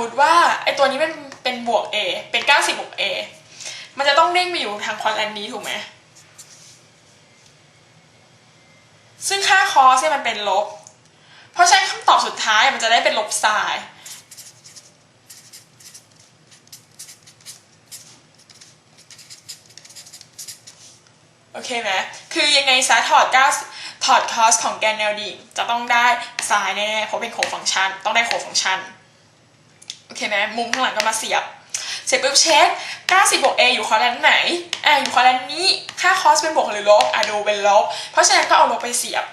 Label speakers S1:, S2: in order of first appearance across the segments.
S1: มุติว่าไอตัวนี้เป็นเป็นบวก A เป็น 90บวก A มันจะต้องเด้งไปอยู่ทางควอดแรนนี้ถูกไหมซึ่งค่าคอสเนี่ยมันเป็นลบ เพราะฉะนั้นคำตอบสุดท้ายมันจะได้เป็นลบไซน์โอเคไหมคือยังไงซะถอดก้าถอดคอสของแกนแนวดิ่งจะต้องได้ไซน์แน่ๆเพราะเป็นโคฟังก์ชัน ต้องได้โคฟังก์ชัน โอเคไหมมุมข้างหลังก็มาเสียบ เสร็จปุ๊บเช็ค90บวก A อยู่คอร์แลนไหนอะอยู่คอร์แลนนี้ค่าคอสเป็นบวกหรือลบอะดูเป็นลบ เพราะฉะนั้นก็เอาลบไปเสียบ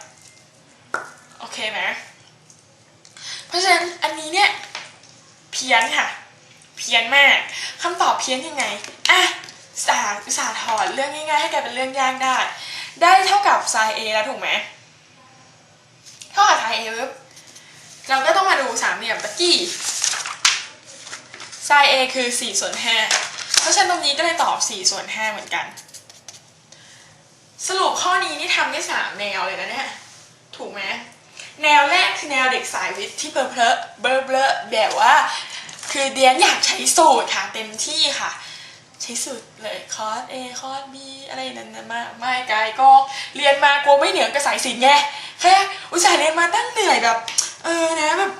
S1: โอเคไหมเพราะฉะนั้นอันนี้เนี่ยเพี้ยนค่ะ เพี้ยนมากคำตอบเพี้ยนยังไงอะสาอุตสาห์ถอนเรื่องง่ายๆ ให้กลายเป็นเรื่องยากได้ ได้เท่ากับไซน์ A แล้วถูกไหมเท่ากับไซน์ A ปุ๊บเราก็ต้องมาดูสามเหลี่ยมตะกี้ ไซน์ A คือ4ส่วน5เพราะฉะนั้นตรงนี้ก็เลยตอบ4ส่วน5เหมือนกัน สรุปข้อนี้นี่ทำได้3แนวเลยนะเนี่ยถูกไหมแนวแรกคือแนวเด็กสายวิทย์ที่เพลอเพลเบลอเบลอแบบว่า คือเดียนอยากใช้สูตรค่ะเต็มที่ค่ะ ใช้สูตรเลยคอร์ส A คอร์ส B อะไรนั้นนะมากไม่ไกลก็เรียนมากลัวไม่เหนือกระสายสินไงแค่อุตส่าห์เรียนมาตั้งเหนื่อยแบบ เออนะแบบ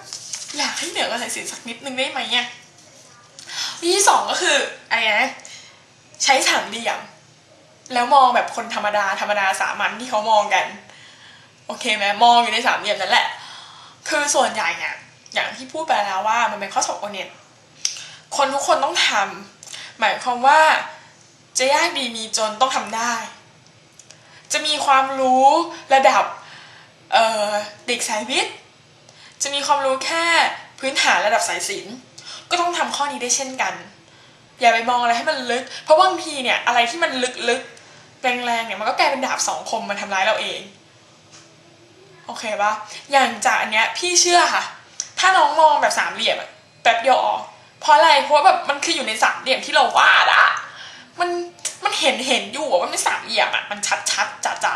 S1: อยากให้เหนือกระสายสินสักนิดนึงได้ไหมเนี่ย วิธีสองก็คืออะไรนะใช้สามเหลี่ยม แล้วมองแบบคนธรรมดาธรรมดาสามัญที่เขามองกัน โอเคไหมมองอยู่ในสามเหลี่ยมนั่นแหละ คือส่วนใหญ่เนี่ยอย่างที่พูดไปแล้วว่ามันเป็นข้อสอบโอเน็ตคนทุกคนต้องทำหมายความว่าจะยากดีมีจนต้องทำได้ จะมีความรู้ระดับเเด็กสายวิทย์ จะมีความรู้แค่พื้นฐานระดับสายศิลป์ ก็ต้องทำข้อนี้ได้เช่นกัน อย่าไปมองอะไรให้มันลึก เพราะบางทีเนี่ยอะไรที่มันลึกๆแรงๆเนี่ยมันก็กลายเป็นดาบสองคมมันทำร้ายเราเอง โอเคปะอย่างจากอันเนี้ยพี่เชื่อค่ะ ถ้าน้องมองแบบสามเหลี่ยมแป๊บเดียวออกเพราะอะไรเพราะแบบมันคืออยู่ในสามเหลี่ยมที่เราวาดอะมันมันเห็นเห็นอยู่ว่ามันสามเหลี่ยมอะมันชัดชัดๆจะจะ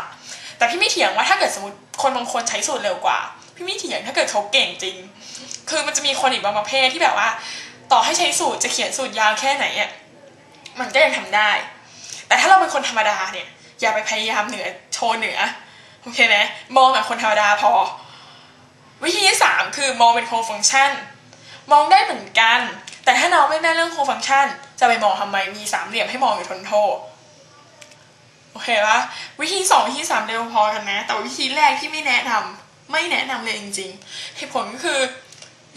S1: แต่พี่ไม่เถียงว่าถ้าเกิดสมมติคนบางคนใช้สูตรเร็วกว่า พี่ไม่เถียงถ้าเกิดเขาเก่งจริง คือมันจะมีคนอีกบางประเภทที่แบบว่า ต่อให้ใช้สูตรจะเขียนสูตรยาวแค่ไหนอะมันก็ยังทำได้ แต่ถ้าเราเป็นคนธรรมดาเนี่ย อย่าไปพยายามเหนือโชว์เหนือโอเคไหมมองแบบคนธรรมดาพอ วิธีที่สามคือมองเป็นโคฟังก์ชันมองได้เหมือนกัน แต่ถ้าน้องไม่แม่นเรื่องโคฟังก์ชันจะไปมองทำไมมีสามเหลี่ยมให้มองอยู่ทนโทโอเคปะวิธีสองวิธีสามเร็วพอกันนะ แต่วิธีแรกที่ไม่แนะนำไม่แนะนำเลยจริงๆเหตุผลก็คือ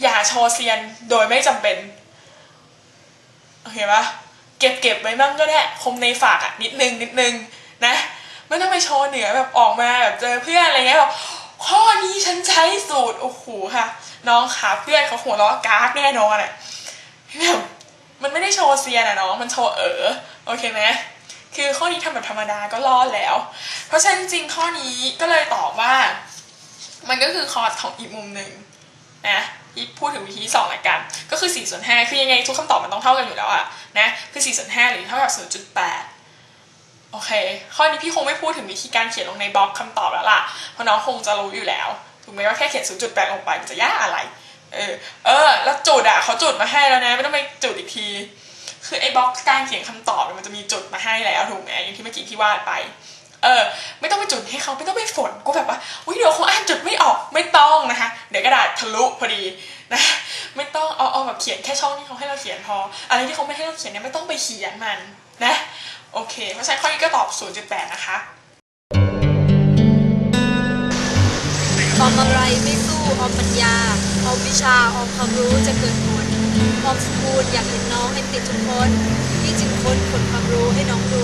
S1: อย่าโชว์เซียนโดยไม่จำเป็น โอเคปะเก็บเก็บไว้บ้างก็ได้คมในฝากอะนิดนึงนิดนึงนะไม่ต้องไปโชว์เหนือแบบออกมาแบบเจอเพื่อนอะไรเงี้ยแบบข้อนี้ฉันใช้สูตรโอ้โหค่ะ น้องขาเพื่อนเขาหัวเราะกากแน่นอนอะแบบมันไม่ได้โชว์เซียนอะน้องมันโชว์เออโอเคไหมคือข้อนี้ทำแบบธรรมดาก็รอดแล้ว เพราะฉะนั้นจริงข้อนี้ก็เลยตอบว่า มันก็คือคอร์สของอีกมุมหนึ่งนะอีกพูดถึงวิธีสองละกัน ก็คือ4ส่วน5คือยังไงทุกคำตอบมันต้องเท่ากันอยู่แล้วอะนะคือ4ส่วน5หรือเท่ากับ0.8โอเค ข้อนี้พี่คงไม่พูดถึงวิธีการเขียนลงในบล็อกคำตอบแล้วล่ะ เพราะน้องคงจะรู้อยู่แล้วถูกไหมว่าแค่เขียน 0.8 ลงไปมันจะยากอะไร เออ เออ แล้วจุดอะเขาจุดมาให้แล้วนะ ไม่ต้องไปจุดอีกที คือไอ้บล็อกการเขียนคำตอบมันจะมีจุดมาให้แล้วถูกไหมอย่างที่เมื่อกี้พี่วาดไป เออ ไม่ต้องไปจุดให้เขาไม่ต้องไปฝนก็แบบว่า อุ้ยเดี๋ยวเขาอ่านจุดไม่ออกไม่ต้องนะคะ เดี๋ยวกระดาษทะลุพอดีนะ แบบเขียนแค่ช่องที่เขาให้เราเขียนพอ อะไรที่เขาไม่ให้เราเขียนเนี่ยไม่ต้องไปเขียนมันนะ โอเค เพราะฉะนั้นข้อนี้ก็ตอบ 0.8 นะคะ
S2: ออมอะไรไม่สู้ออมปัญญาออมวิชาออมความรู้จะเกิดผลออมสกูลอยากเห็นน้องให้ติดทุกคนที่จึงค้นผลความรู้ให้น้องดู